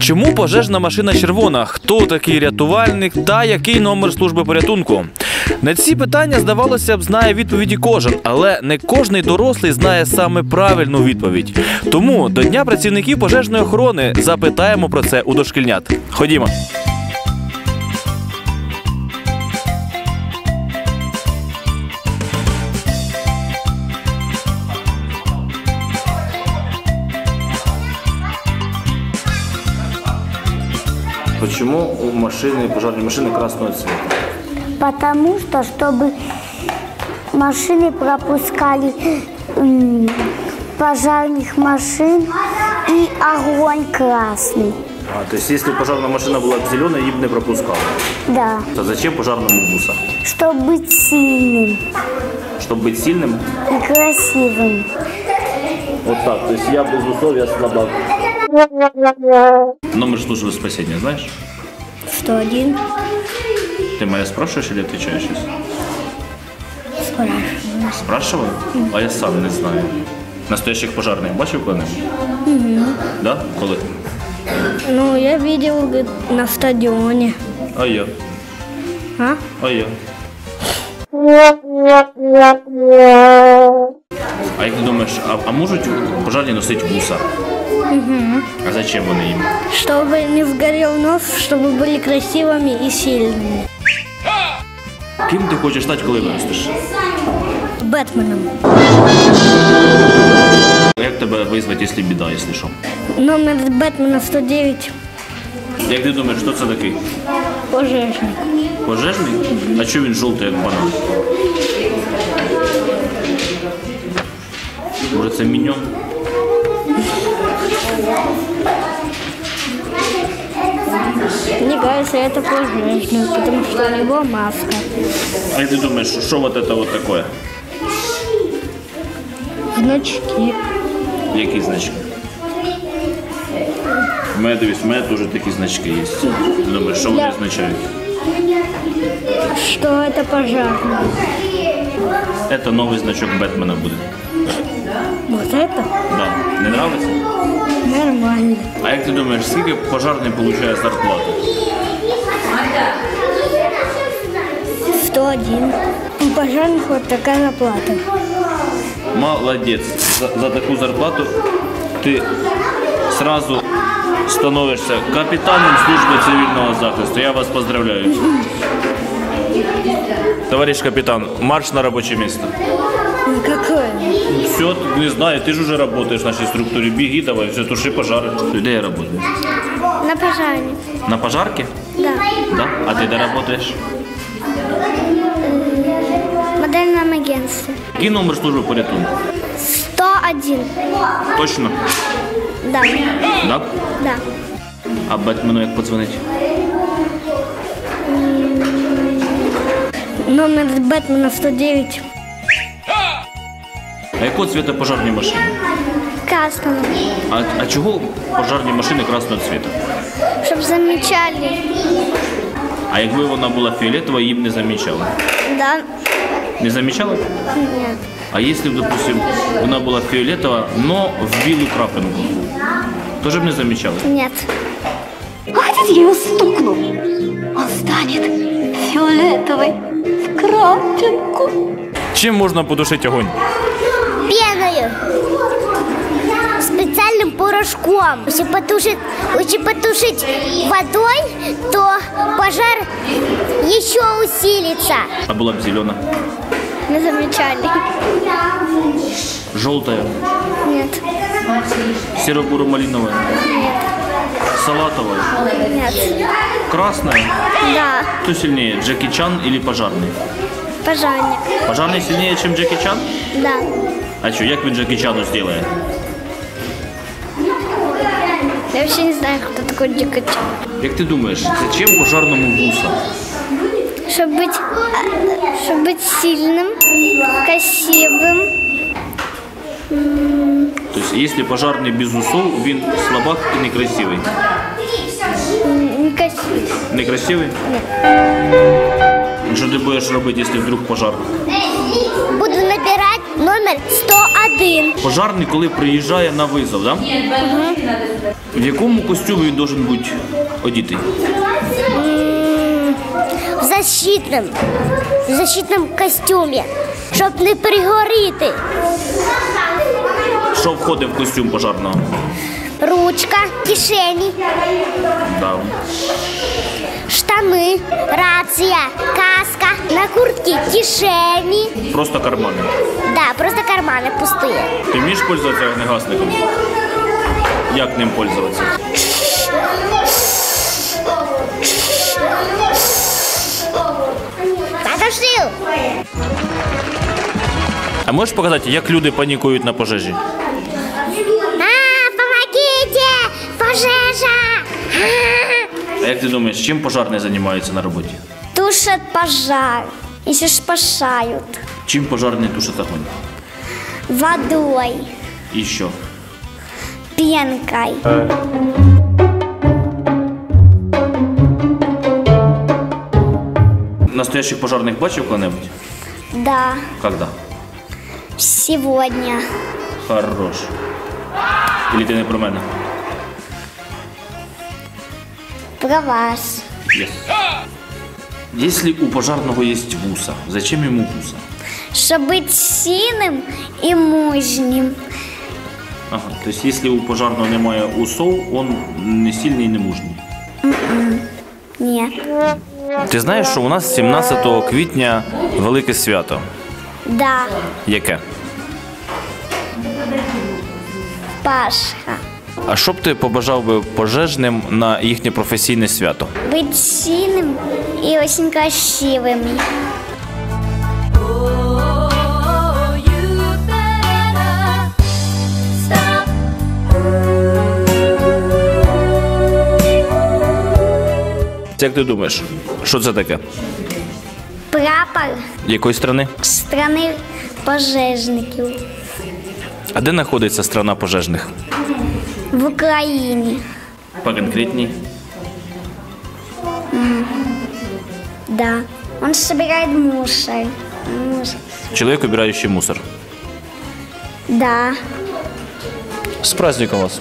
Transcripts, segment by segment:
Чому пожежна машина червона? Хто такий рятувальник та який номер служби порятунку? На ці питання, здавалося б, знає відповіді кожен, але не кожний дорослий знає саме правильну відповідь. Тому до Дня працівників пожежної охорони запитаємо про це у дошкільнят. Ходімо. Чому у машини пожежної машини красного цвета? Потому что, чтобы машины пропускали м, пожарных машин и огонь красный. А, то есть, если пожарная машина была бы зеленая, її б не пропускали. Да. То зачем пожарному буса? Чтобы быть сильным Чтобы быть сильным? и красивым. Вот так. То есть я без усов, я слабак. Номер службы спасения знаешь? Что один? Ты моя спрашиваешь или отвечаешь сейчас? Спрашиваю? А я сам не знаю. Настоящих пожарних бачив коли-небудь? Да? Коли? Ну, я видел на стадионе. А я. А? А я. А як ти думаєш, а, а можуть пожарні носити вуса? А зачем вони їм? Чтобы не сгорел нос, чтобы были красивыми и сильными. Ким ти хочеш стати, коли виростеш? Бэтменом. Як тебе визвати, якщо біда, якщо що? Номер Бэтмена 109. Як ти думаєш, хто це такий? Пожежник. Пожежний? А чого він жовтий, як банан? Може це міньон? Мне кажется, это пожежник, потому что у него маска. А як ти думаєш, що вот это вот такое? Значки. Які значки? У мене дивись, у мене теж такі значки є. Ти думаєш, що вони Да. означають? Что это пожарный? Це новий значок Бетмена буде. Вот это? Да. Не нравиться? Нормально. А як ти думаєш, скільки пожарний отримує зарплату? 101. У пожарных вот такая зарплата. Молодець. За, за таку зарплату ти сразу становишся капітаном служби цивільного захисту. Я вас поздравляю. Товарищ капитан, марш на рабочее место. Ну какое? Все, не знаю, ты же уже работаешь в нашей структуре. Беги давай, все, туши пожары. Где я работаю? На пожарне. На пожарке? Да. Да? А ты где работаешь? В модельном агентстве. Який номер служби порятунку? 101. Точно? Да. Да? Да. А Бетмену як подзвонить? Номер Бэтмена 109. А якого цвіта пожарні машини? Красного. А, а чого пожарні машини красного цвіта? Чтоб замечали. А якби вона була фіолетова, її б не замічали. Да. Не замічали? Нет. А якщо б, допустим, вона була фіолетова, но в білу крапинку, теж б не замічали. Нет. А хотите, я его стукну? Он станет фиолетовый в крапинку. Чим можна потушити огонь? Пеною. Специальным порошком. Если потушить, если потушить водой, то пожар еще усилится. А була б зелена, Не замечали. жовтая, Нет. серо-буро-малиновая, салатовая, Нет. красная. Да. Кто сильнее, Джеки Чан или пожарный? Пожарник. Пожарный сильнее, чем Джеки Чан? Да. А що, як він Джекі Чану зробить? Я вообще не знаю, кто такой Дикача. Як ти думаєш, зачем пожарному вуса? Чтобы быть, чтобы быть сильным, красивым. Тобто, якщо пожарний без усов, він слабак і Некрасивий. Некрасивий? Що ти будеш робити, якщо вдруг пожар? Буду набирать номер 101. Пожарний, коли приїжджає на визов, да? В якому костюмі він должен бути одітий? В защитном, в защитном костюме, щоб не пригоріти. Що входить в костюм пожарного? Ручка, кишені, Да. Рація, каска, на куртці кишені. Просто кармани. Да, просто кармани пусті. Ти вмієш пользуватися вогнегасником? Як ним пользуватися? Отошли! А можеш показати, як люди панікують на пожежі? А, помогите! Пожежа! А як ти думаєш, чим пожарний займається на роботі? Тушат пожар. Еще спасают. Чим пожарний тушить огонь? Водой, І що? пенкой. Настоящих пожарних бачив коли-небудь? Да, Когда? сегодня. Хорош. Или ти не про мене? Про вас. Yes. Если у пожарного есть вуса, зачем ему вуса? Чтобы быть сильным и мужним. Ага, то есть если у пожарного немає усов, он не сильний і не мужній. Нет. Ти знаєш, що у нас 17 квітня велике свято. Да, Яке? Пасха. А що б ти побажав би пожежним на їхнє професійне свято? Быть сильным и очень красивым. Oh, you better stop. Як ти думаєш, що це таке? Прапор Якої страни? страны пожежників А де знаходиться страна пожежних? в Україні. Поконкретній. Да. Он собирает мусор. Мусор. Чоловік, убираючий мусор. Да, З праздником вас.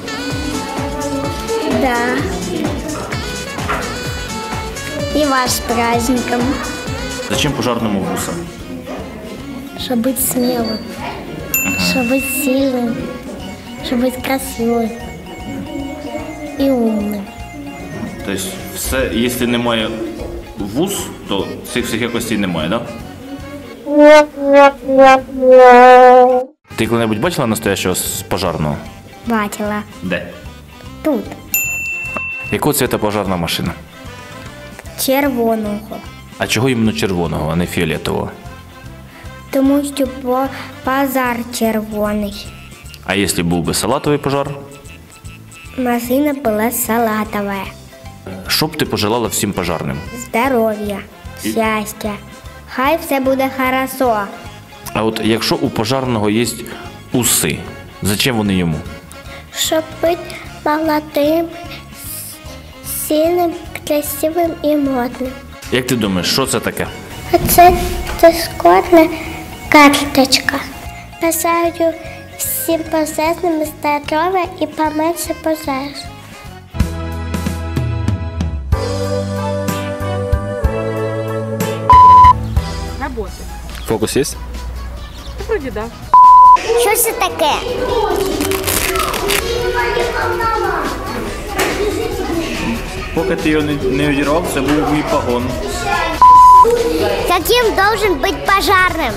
да. И вас с праздником. Зачем пожарному вуса? Чтобы быть смелым. Чтобы быть сильным. Чтобы быть красивым. И умным. Тобто, все, якщо немає вуз, то цих всіх якостей немає, так? Да? Ти коли-небудь бачила настоящого пожарного? Бачила. Де? Тут. Якого цвіта пожарна машина? Червоного. А чого іменно червоного, а не фіолетового? Тому що базар червоний. А якщо був би салатовий пожар, Машина була салатова. що б ти пожелала всім пожарним? Здоров'я, щастя. Хай все буде хорошо. А от якщо у пожарного є уси, зачем вони йому? Щоб бути молодим, сильним, красивим і модним. Як ти думаєш, що це таке? Це дискордна карточка. Бажаю всім пожежним здоров'я і поменше пожеж. Работает. Фокус є? Вроде да. Що це таке? Поки ти його не одірвав, це був мій погон. Каким должен быть пожарным?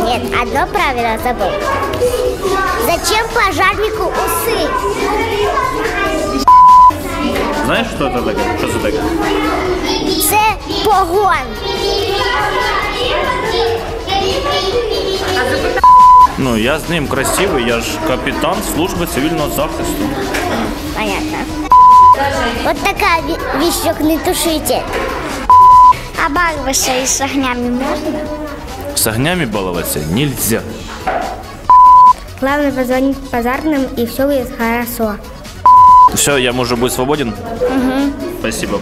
Нет, одно правило забыл. Зачем пожарнику усы? Знаєш, що це таке? Що це таке? Це погон. Ну, я з ним красивий, я ж капітан служби цивільного захисту. Вот такая ви- вещь, не тушите. А баловаться и с огнями можно? З огнями балуватися нельзя. Главное позвонить пожарным и все будет хорошо. Все, я можу бути свободен? Угу. Спасибо.